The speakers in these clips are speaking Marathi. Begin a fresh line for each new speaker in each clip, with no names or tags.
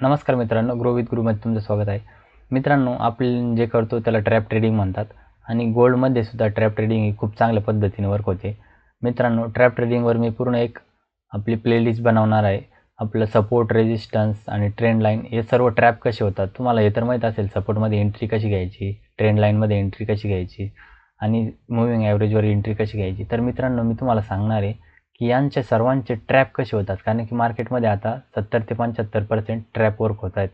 नमस्कार मित्रांनो ग्रो विथ ग्रुमध्ये तुमचं स्वागत आहे. मित्रांनो आपण जे करतो त्याला ट्रॅप ट्रेडिंग म्हणतात आणि गोल्डमध्ये सुद्धा ट्रॅप ट्रेडिंग ही खूप चांगल्या पद्धतीने वर्क होते. मित्रांनो ट्रॅप ट्रेडिंगवर मी पूर्ण एक आपली प्लेलिस्ट बनवणार आहे. आपलं सपोर्ट रेजिस्टन्स आणि ट्रेंड लाईन हे सर्व ट्रॅप कसे होतात तुम्हाला हे तर माहीत असेल सपोर्टमध्ये एंट्री कशी घ्यायची ट्रेंड लाईनमध्ये एंट्री कशी घ्यायची आणि मुव्हिंग ॲव्हरेजवर एंट्री कशी घ्यायची. तर मित्रांनो मी तुम्हाला सांगणार आहे की यांचे सर्वांचे ट्रॅप कसे होतात? कारण की मार्केटमध्ये आता सत्तर ते पंच्याहत्तर पर्सेंट ट्रॅप वर्क होत आहेत.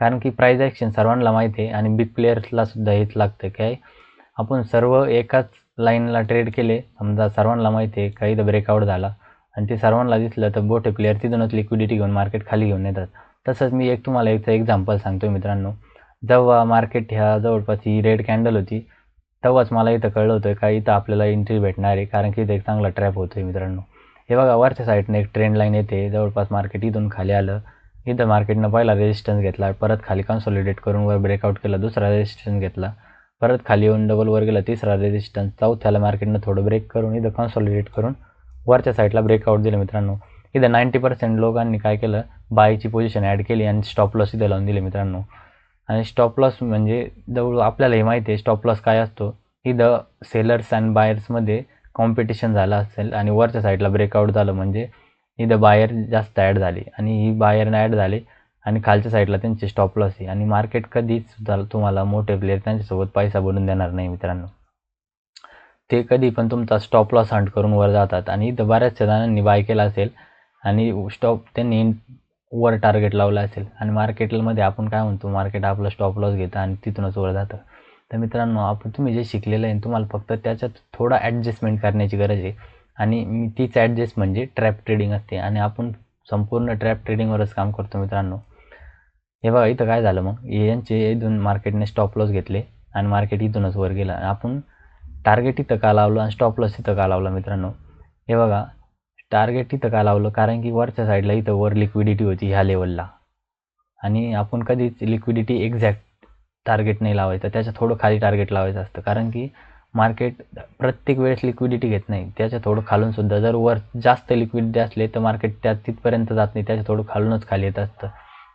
कारण की प्राईज ॲक्शन सर्वांना माहिती आहे आणि बिग प्लेयर्सला सुद्धा हेच लागतं काय आपण सर्व एकाच लाईनला ट्रेड केले समजा सर्वांना माहिती आहे काही तर ब्रेकआउट झाला. आणि ते सर्वांना दिसलं तर मोठे प्लेयर तिथूनच लिक्विडिटी घेऊन मार्केट खाली घेऊन येतात. तसंच मी एक तुम्हाला एक एक्झाम्पल सांगतो मित्रांनो. जेव्हा मार्केट ह्या जवळपास ही रेड कॅन्डल होती तेव्हाच मला इथं कळलं होतं का इथं आपल्याला एंट्री भेटणार आहे. कारण की इथं एक चांगला ट्रॅप होतो आहे मित्रांनो. हे बघा वरच्या साईडनं एक ट्रेंड लाईन येते. जवळपास मार्केट इथून खाली आलं. इथं मार्केटनं पहिला रेजिस्टन्स घेतला. परत खाली कन्सॉलिडेट करून वर ब्रेकआउट केला. दुसरा रेजिस्टन्स घेतला. परत खाली येऊन डबल वर गेला. तिसरा रेजिस्टन्स चौथ्याला मार्केटनं थोडं ब्रेक करून इथं कन्सॉलिडेट करून वरच्या साईडला ब्रेकआउट दिलं मित्रांनो. इथं नाईंटी पर्सेंट लोकांनी काय केलं? बायची पोझिशन ॲड केली आणि स्टॉप लॉस इथं लावून दिले मित्रांनो. आणि स्टॉप लॉस म्हणजे जवळ आपल्याला हे माहिती आहे स्टॉप लॉस काय असतो? इथं सेलर्स अँड बायर्समध्ये कॉम्पिटिशन झालं असेल आणि वरच्या साईडला ब्रेकआउट झालं म्हणजे इथं बायर जास्त ॲड झाली आणि ही बायरनं ॲड झाली आणि खालच्या साईडला त्यांची स्टॉप लॉस आहे. आणि मार्केट कधीच सुद्धा तुम्हाला मोठे प्लेयर त्यांच्यासोबत पैसा बनवून देणार नाही मित्रांनो. ते कधी पण तुमचा स्टॉप लॉस हंट करून वर जातात आणि इथं बऱ्याचशा जणांनी बाय केला असेल आणि स्टॉप त्यांनी वर टार्गेट लावलं असेल. आणि मार्केटमध्ये आपण काय म्हणतो मार्केट आपलं स्टॉप लॉस घेतं आणि तिथूनच वर जातं. तर मित्रांनो आपण तुम्ही जे शिकलेलं आहे तुम्हाला फक्त त्याच्यात थोडा ॲडजस्टमेंट करण्याची गरज आहे. आणि मी तीच ॲडजस्ट म्हणजे ट्रॅप ट्रेडिंग असते. आणि आपण संपूर्ण ट्रॅप ट्रेडिंगवरच काम करतो मित्रांनो. हे बघा इथं काय झालं मग? यांचे इथून मार्केटने स्टॉप लॉस घेतले आणि मार्केट इथूनच वर गेलं. आपण टार्गेट इथं का लावलं आणि स्टॉप लॉस इथं का लावला मित्रांनो? हे बघा टार्गेट इथं का लावलं? कारण की वरच्या साईडला इथं वर लिक्विडिटी होती ह्या लेवलला आणि आपण कधीच लिक्विडिटी एक्झॅक्ट टार्गेट नाही लावायचं त्याच्या थोडं खाली टार्गेट लावायचं असतं. कारण की मार्केट प्रत्येक वेळेस लिक्विडिटी घेत नाही. त्याच्या थोडं खालूनसुद्धा जर वर जास्त लिक्विडिटी असले तर मार्केट त्या तिथपर्यंत जात नाही. त्याच्या थोडं खालूनच खाली येत असतं.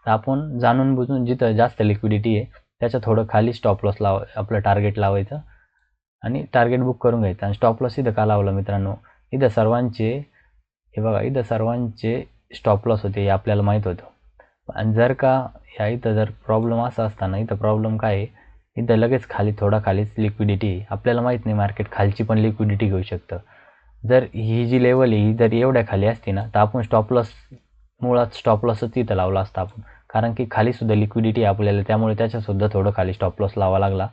तर आपण जाणून बुजून जिथं जास्त लिक्विडिटी आहे त्याच्या थोडं खाली स्टॉप लॉस लाव आपलं टार्गेट लावायचं आणि टार्गेट बुक करून घ्यायचं. आणि स्टॉप लॉस इथं का लावलं मित्रांनो? इथं सर्वांचे हे बघा इथं सर्वांचे स्टॉप लॉस होते हे आपल्याला माहीत होतं. आणि जर का ह्या इथं जर प्रॉब्लेम असा असताना इथं प्रॉब्लेम काय आहे? इथं लगेच खाली थोडा खालीच लिक्विडिटी आहे. आपल्याला माहीत नाही मार्केट खालची पण लिक्विडिटी घेऊ शकतं. जर ही जी लेवल आहे ही जर एवढ्या खाली असती ना तर आपण स्टॉप लॉस मुळात स्टॉप लॉसच इथं लावला असता आपण. कारण की खालीसुद्धा लिक्विडिटी आपल्याला त्यामुळे त्याच्यासुद्धा थोडं खाली स्टॉप लॉस लावा लागला.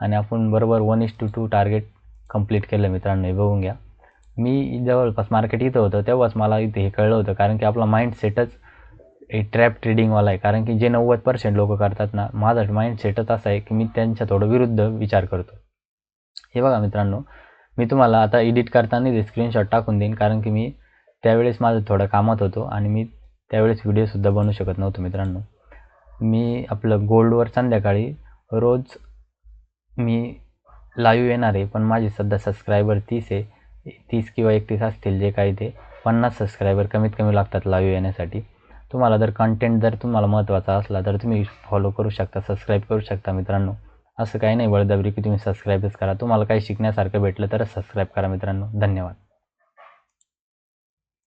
आणि आपण बरोबर one is to two target complete केलं मित्रांनो हे बघून घ्या. मी जवळपास मार्केट इथं होतं तेव्हाच मला इथे हे कळलं होतं. कारण की आपला माइंड सेटच हे ट्रॅप ट्रेडिंगवाला आहे. कारण की जे नव्वद पर्सेंट लोक करतात ना माझा माइंड सेटच असा आहे की मी त्यांच्या थोडं विरुद्ध विचार करतो हे बघा मित्रांनो मी तुम्हाला आता एडिट करताना ते स्क्रीनशॉट टाकून देईन. कारण की मी त्यावेळेस माझं थोडं कामात होतो आणि मी त्यावेळेस व्हिडिओसुद्धा बनवू शकत नव्हतो मित्रांनो. मी आपलं गोल्डवर संध्याकाळी रोज मी लाईव्ह येणार आहे. पण माझे सध्या सबस्क्रायबर तीस आहे. तीस किंवा एकतीस असतील जे काही ते पन्नास सबस्क्रायबर कमीत कमी लागतात लाईव्ह येण्यासाठी. तुम्हाला जर कंटेंट जर तुम्हाला महत्त्वाचा असला तर तुम्ही फॉलो करू शकता सबस्क्राईब करू शकता मित्रांनो. असं काही नाही बळजबरी की तुम्ही सबस्क्राईबच करा. तुम्हाला काही शिकण्यासारखं भेटलं तरच सबस्क्राईब करा मित्रांनो. धन्यवाद.